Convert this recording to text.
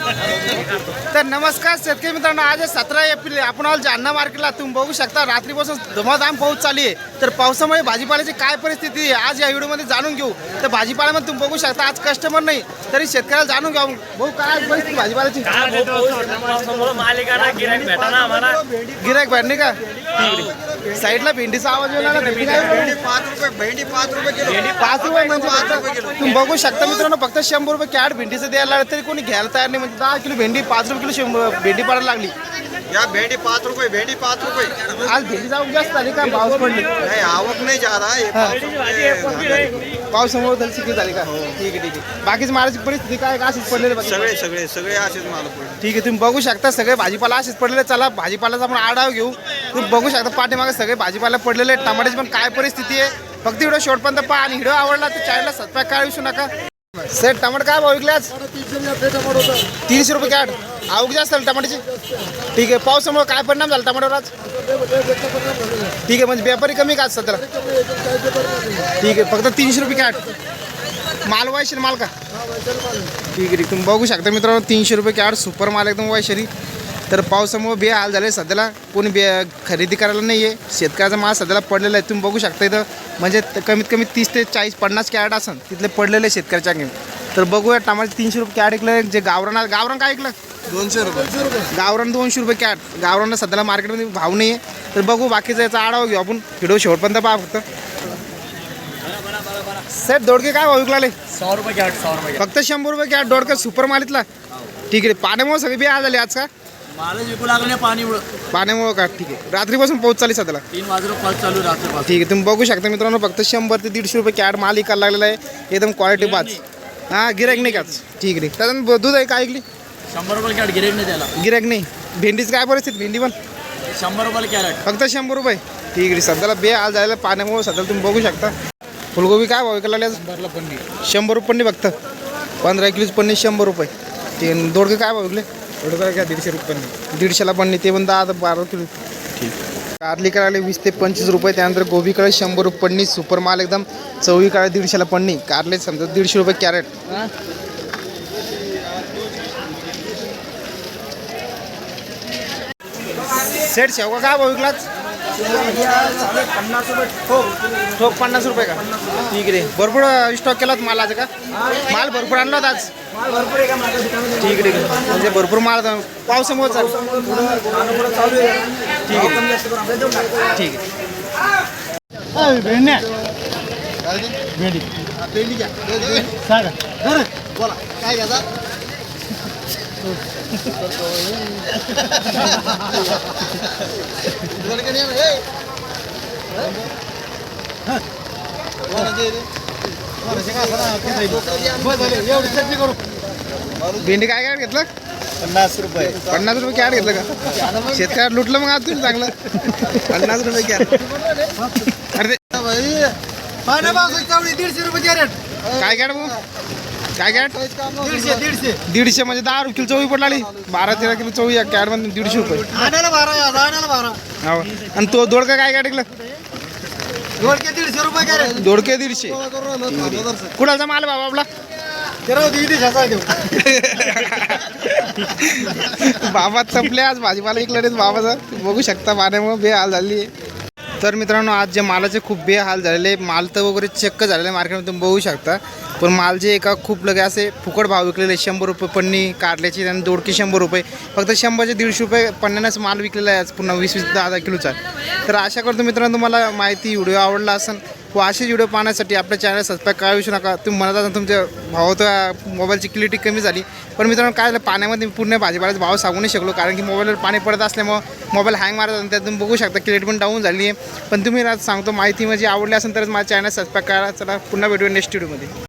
तर नमस्कार शेतकरी मित्रांनो आज सतरा एप्रिल. आपण आलो जालना मार्केटला तुम्ही बघू शकता रात्रीपासून धुमाधाम पाऊस चालू आहे. तर पावसामुळे भाजीपाल्याची काय परिस्थिती आहे आज या व्हिडिओमध्ये जाणून घेऊ. तर भाजीपाल्यामध्ये तुम्ही बघू शकता आज कस्टमर नाही तरी शेतकऱ्याला जाणून घ्या. भाऊ काय परिस्थिती भाजीपाल्याची? गिरायक भेटणे का? साईडला भेंडीचा आवाज येणार ना भेंडी काय पाच रुपये भेंडी पाच रुपये किलो. पाच रुपये म्हणजे तुम्ही बघू शकता मित्रांनो फक्त शंभर रुपये कॅट भेंडीचं द्यायला लागलं तरी कोणी घ्यायला तयार नाही. म्हणजे दहा किलो भेंडी पाच रुपये किलो शंभर भेंडी पडायला लागली. या भेंडी पाच रुपये भेंडी पाच रुपये. आज भेंडी जाऊन जास्त झाली का? पाऊस पडली. नाही आवक नाही ज्यादा हे पावसामुळे पावसामुळे झाली का? ठीक आहे ठीक आहे. बाकीच महाराजची परिस्थिती काय? का अशीच पडलेली बाकी? सगळे सगळे सगळे असेच मला पडले. ठीक आहे तुम्ही बघू शकता सगळे भाजीपाला असेच पडलेले. चला भाजीपाल्याचा आपण आढावा घेऊ. तुम्ही बघू शकता पाठीमागे सगळे भाजीपाला पडलेले आहेत. टमाट्याची पण काय परिस्थिती आहे? फक्त व्हिडिओ शेवटपर्यंत पहा आणि व्हिडिओ आवडला तर चॅनलला सबस्क्राईब काय विसरू नका. सेट टमाट काय भाव विकले आज? तीनशे रुपये कॅट आवक जास्त झाली टमाट्याची? ठीक आहे पावसामुळे काय परिणाम झाला टमाट्यावर आज? ठीक आहे म्हणजे व्यापारी कमी का आज सध्याला? ठीक आहे फक्त तीनशे रुपये कॅट माल वायशील माल का? ठीक आहे ठीक तुम्ही बघू शकता मित्रांनो तीनशे रुपये कॅट सुपर माल एकदम वायशरी तर पावसामुळे बे हाल झाले. सध्याला कोणी बे खरेदी करायला नाही आहे शेतकऱ्याचा माल सध्याला पडलेला आहे. तुम्ही बघू शकता इथं. म्हणजे कमीत कमी तीस ते चाळीस पन्नास कॅरेट असन. तिथले पडलेले आहे शेतकऱ्याच्या गेम तर बघूया टमाटे तीनशे रुपये कॅट ऐकलं जे गावरान गावरान काय ऐकलं दोनशे रुपये. गावरान दोनशे रुपये कॅट गावरानला सध्याला मार्केटमध्ये भाव नाही आहे तर बघू बाकीचा याचा आढावा घेऊ आपण. व्हिडिओ शेवटपर्यंत पहा फक्त. सेट दोडके काय भाव विकलाले? सौ रुपये कॅट सौ रुपये फक्त शंभर रुपये कॅट दोडके सुपर मालितला ठीक आहे. पाण्यामुळे सगळी बी आज झाली आज का? मालच विकू लागले पाणी उड पाण्यामुळे का? ठीक आहे. रात्रीपासून पाऊस चालली सध्याला तीन वाजता पाच चालू रात्री ठीक आहे. तुम्ही बघू शकता मित्रांनो फक्त शंभर ते दीडशे रुपये कॅट माल विकायला लागलेला आहे. एकदम क्वालिटी बाज हां गिरायक नाही काच ठीक आहे. त्याच्यानंतर दूध आहे काय ऐकली? शंभर रुपये कॅट गिरेक नाही त्याला. गिरायक नाही. भेंडीचं काय परिस्थिती? भेंडी पण? शंभर रुपयाला कॅरेट. फक्त शंभर रुपये. ठीक आहे. सध्याला बे आज झालेला पाण्यामुळे सध्याला तुम्ही बघू शकता. फुलगोबी काय भाव विकायला लागले? शंभरला पन्नी शंभर रुपये फक्त. पंधरा किलोची पन्नी शंभर रुपये. ते दोडके काय भाव विकले? थोडं काय दीडशे रुपये दीडशेला पन्नी ते पण दहा बारा किलो. ठीक. कारली करायला वीस ते पंचवीस रुपये त्यानंतर गोबी कळे शंभर रुपये पन्नी सुपर माल एकदम चवळी काळे दीडशेला पन्नी कारले समजा दीडशे रुपये कॅरेट. सेट शेवगा काय भाव विकलाच पन्नास रुपये ठोक ठोक पन्नास रुपये का? ठीक आहे भरपूर स्टॉक केलात माल आज का? माल भरपूर आणला होता आज. ठीक आहे ठीक आहे. म्हणजे भरपूर माल. पावसामुळे चालू. आहे. ठीक आहे. ठीक आहे भेंडी. घ्या. बोला. काय घ्यायचा दोडके नाही आहे, हे. कोणाचे रे? एवढी चटणी करू भेंडी काय काय घेतलं? पन्नास रुपये. पन्नास रुपये कॅट घेतलं का? शेतकऱ्यात लुटलं मग आज तुम्ही चांगलं. पन्नास रुपये कॅट अरे दीडशे रुपये कॅरेट. काय कॅट भाऊ? काय कॅट दीडशे दीडशे. दीडशे म्हणजे दहा रुपये किलो चवळी पडली बारा तेरा किलो चवळी या कॅटमध्ये दीडशे रुपये. आणायला बारा या आणायला बारा. हो. आणि तो दोडका काय कॅट ऐकलं दोडके दीडशे रुपये कॅरेट. दोडके दीडशे. कुणाचा माल बाबा आपला? बाबा तपले आज भाजीपाला ऐकलं रे बाबाचं बघू शकता पाण्यामुळे बेहाल झाली. आहे तर मित्रांनो आज जे मालाचे खूप बेहाल झालेले माल तर वगैरे चक्क झालेले मार्केटमध्ये तुम्ही बघू शकता. पण माल जे एका खूप लगे असे फुकट भाव विकलेले शंभर रुपये पन्नी काढल्याची आणि दोडकी शंभर रुपये फक्त शंभरचे दीडशे रुपये पन्नास माल विकलेला आहे आज पुन्हा वीस वीस दहा दहा किलोचा. तर आशा करतो मित्रांनो तुम्हाला माहिती व्हिडिओ आवडला असेल व असे व्हिडिओ पाहण्यासाठी आपल्या चॅनल सबस्क्राईब करा विसरू नका. तुम्ही म्हणत असाल तुमच्या भावाचा मोबाईलची क्लिटी कमी झाली. पण मित्रांनो काय झालं? पाण्यामध्ये मी पूर्ण भाजीपाल्याचा भाव सांगू नाही शकलो. कारण की मोबाईलवर पाणी पडत असल्यामुळं मोबाईल हँग मारत आणि त्यात तुम्ही बघू शकता क्लिअरिटी पण डाऊन झाली आहे. पण तुम्ही सांगतो माहिती म्हणजे आवडली असेल तरच माझ्या चॅनल सबस्क्राईब करा. चला पुन्हा भेटूया नेक्स्ट व्हिडिओमध्ये